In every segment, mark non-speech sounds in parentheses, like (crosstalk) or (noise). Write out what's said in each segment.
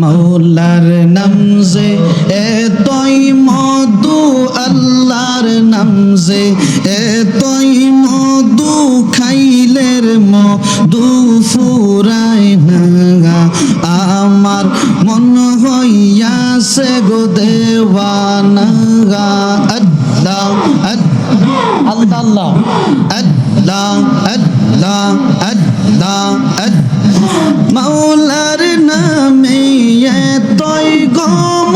মৌলার নাম যে এতই মধু আল্লাহর নাম যে এতই মধু খাইলের মধু ফুরায় না আমার মন হইয়াছে গো দেওয়ানা আল্লাহ আল্লাহ। আল্লাহ আল্লাহ। আল্লাহ আল্লাহ আল্লাহ। মাওলার নামে তৈ গম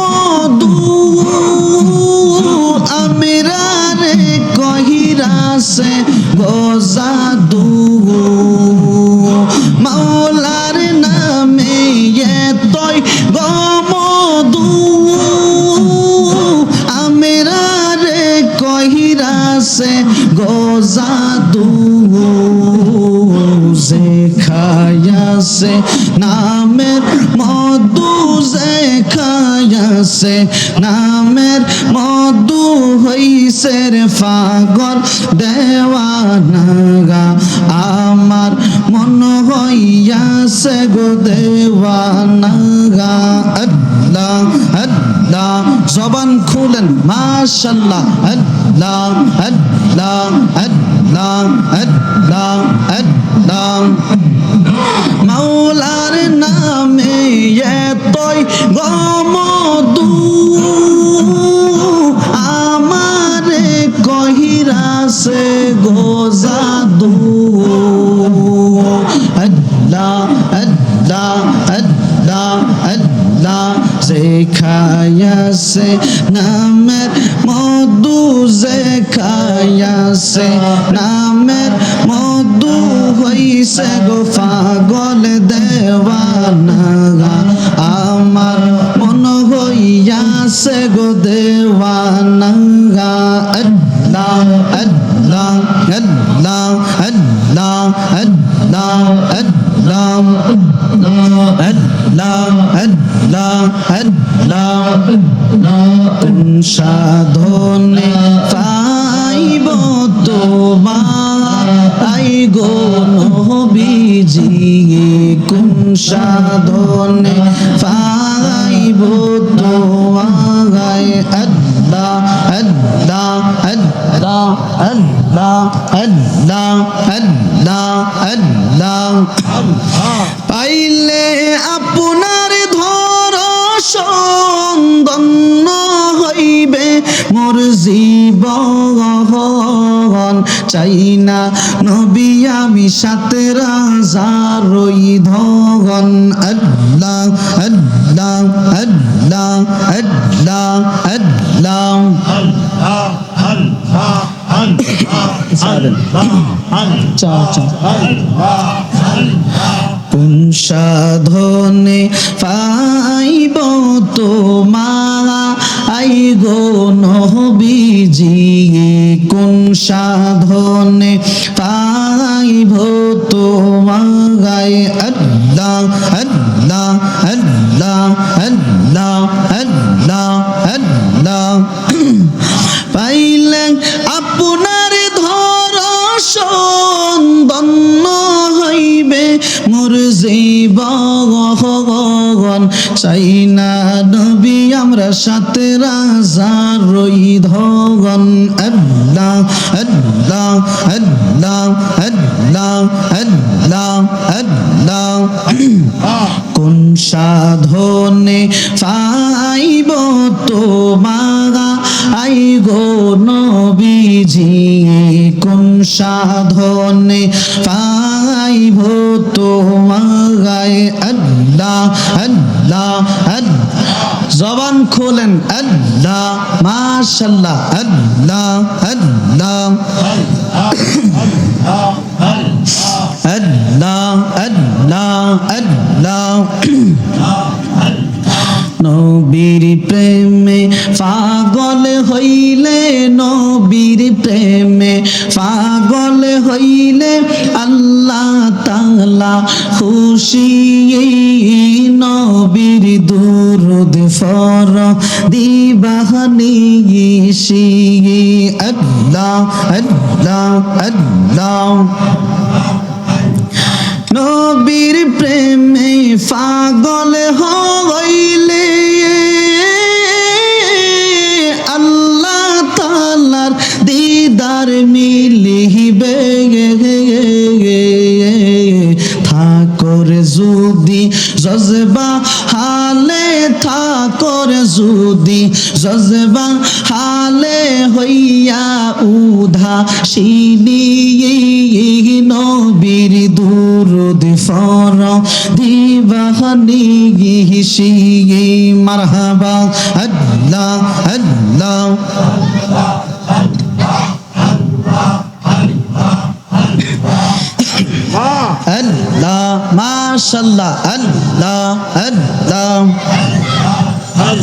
আমিরারে কহিরাসে গোজা দু মাওলার নামে তৈ গম দু আমিরারে কহিরাসে গোজা দু খায় খায়াছে নামের মধু যে খায়াছে নামের মধু হইছে রে পাগল দেওয়ানাগা। আমার মন হইয়াছে গো দেওয়ানাগা। আল্লাহ আল্লাহ, জবান খুলেন, মাশাল্লাহ, আল্লাহ আল্লাহ আল্লাহ আল্লাহ আল্লাহ। মাওলার নামে এতই গম দু আমারে কহিরাছে গোজা দু আল্লাহ আল্লাহ আল্লাহ আল্লাহ শেখায়াছে নামের মধু শেখায়াছে নামের হইছে গো পাগল দেওয়ানা আমার মন হইয়াছে গো দেওয়ানা আল্লাহ আল্লাহ আল্লাহ আল্লাহ আল্লাহ আল্লাহ আল্লাহ আল্লাহ সাধনে পাইব তোমার আই গো? বুঝিয়ে কোন সাধনে পাইব তো আগায় আদ্দা আদ্দা আদ্দা আদ্দা আদ্দা আদ্দা আদ্দা পাইলে আপনার ধর সন্দন্ন হইবে, মোর জীবন চাই না। নবী আমি সাথে রাজারই ধন। আল্লাহ আল্লাহ আল্লাহ কোন সাধনে পাইব তোমার? আই গো নবীজি, কোন সাধনে পাইব তোমার? আল্লাহ আল্লাহ আল্লাহ আল্লাহ আল্লাহ আল্লাহ। পাইলেন আপনার মোর জীবন, চাই না নবী, আমরা সাথে রাজার রই ধগন আল্লাহ আল্লাহ আল্লাহ আল্লাহ আল্লাহ আল্লাহ। কোন সাধনে পাইব তোমারা? আই গো নবীজি, কোন সাধনে পাইব আল্লাহ আল্লাহ আল্লাহ। জবান খোলেন, আল্লাহ মাশাল্লাহ আল্লাহ আল্লাহ। আল্লাহ আল্লাহ আল্লাহ। নবীর প্রেমে পাগল হইলে নবীর প্রেমে পাগল হইলে আল্লাহ তালা খুশি নবীর দুরুদ ফর দিবাহানি আল্লাহ আল্লাহ আল্লাহ। নবীর প্রেমে পাগল হইলে ঠাকুর যদি জজবা হালে হইয়া উধা সিনি নবীর দুরুদ ফর দিবাহানি গিহিসি মারহাবা আল্লাহ আল্লাহ। আল্লাহ আল্লাহ আল্লাহ আল্লাহ। (coughs)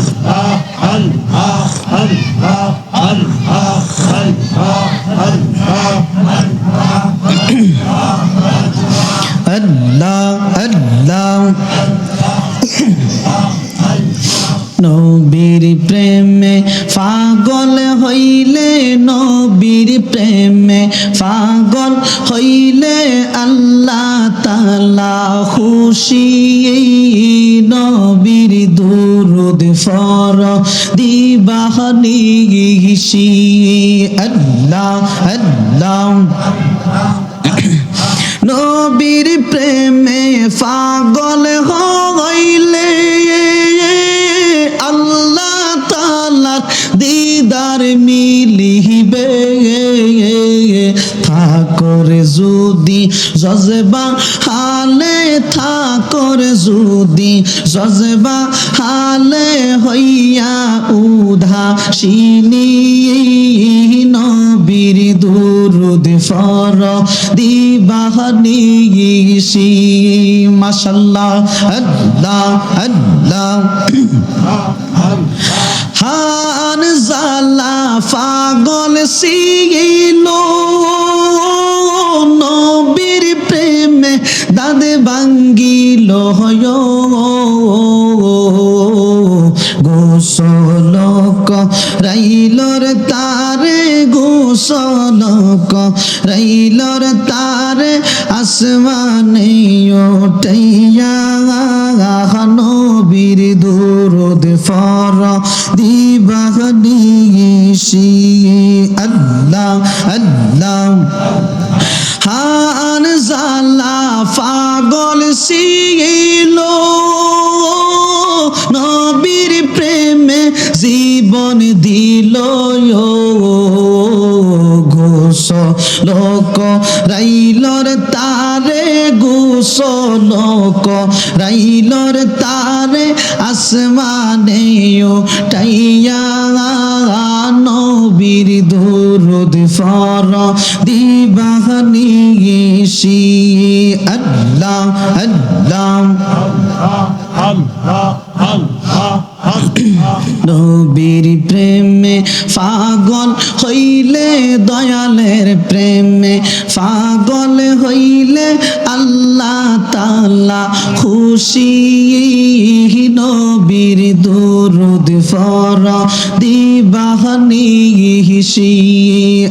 নবীর প্রেমে পাগল হইলে নবীর প্রেমে পাগল হইলে আল্লাহ তালা খুশি। নবীর দুরুদ ফর দিবাহনি গিসি আল্লাহ আল্লাহ। নবীর প্রেমে পাগল হইলে আল্লাহ তালার দিদার মিলিবে। জজবা হালে ঠাকুর যদি, জজবা হালে হইয়া উধা সিনি নবীর দুরুদ ফর দিবাহনি গিসি। মাশাল্লাহ, আল্লাহ আল্লাহ। হান জালা পাগল সিগিল দাদে বাঙ্গিল গোসল রাইলর তারে গোসল রাইলর তারে। আসমানে ওঠাইয়া জীবন দিল ঘোষ লোক রাইলর তারে ঘোষ লোক রাইলর তারে আসমানে টাইয়া নবীর দুরুদ ফর দিবাহনি গেছি আল্লাহ আল্লাহ। (coughs) নবীর প্রেমে পাগল হইলে দয়ালের প্রেমে পাগল হইলে আল্লাহ তালা খুশি। নবীর দুরুদ ফর দিবাহনি হিসি।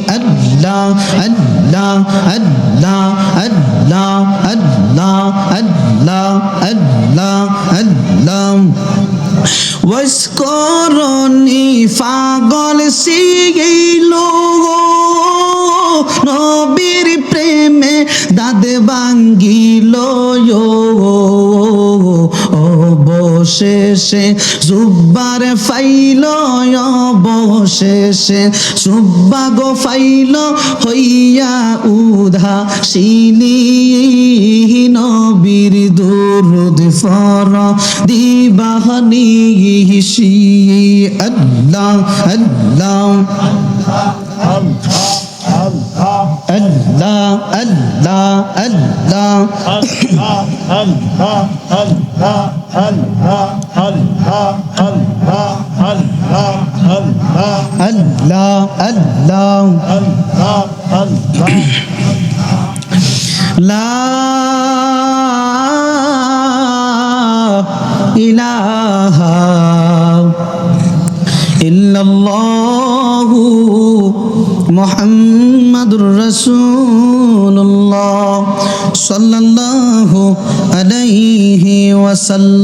আল্লাহ আল্লাহ আল্লাহ আল্লাহ আল্লাহ আল্লাহ আল্লাহ আল্লাহ। ওয়াসকরণি পাগল সিগিল নবীর প্রেমে দাদে বাঙ্গিল অবশেষে জুব্বার ফাইল অবশেষে, জুব্বা গো ফাইল হইয়া উধা সিনি নবীর দুরুদ ফর দিবাহনি হিসি আল্লাহ আল্লাহ আল্লাহ। هل ها هل ها هل ها هل ها هل ها الله الله الله الله لا إله إلا الله محمد رسول الله صلى الله عليه وسلم.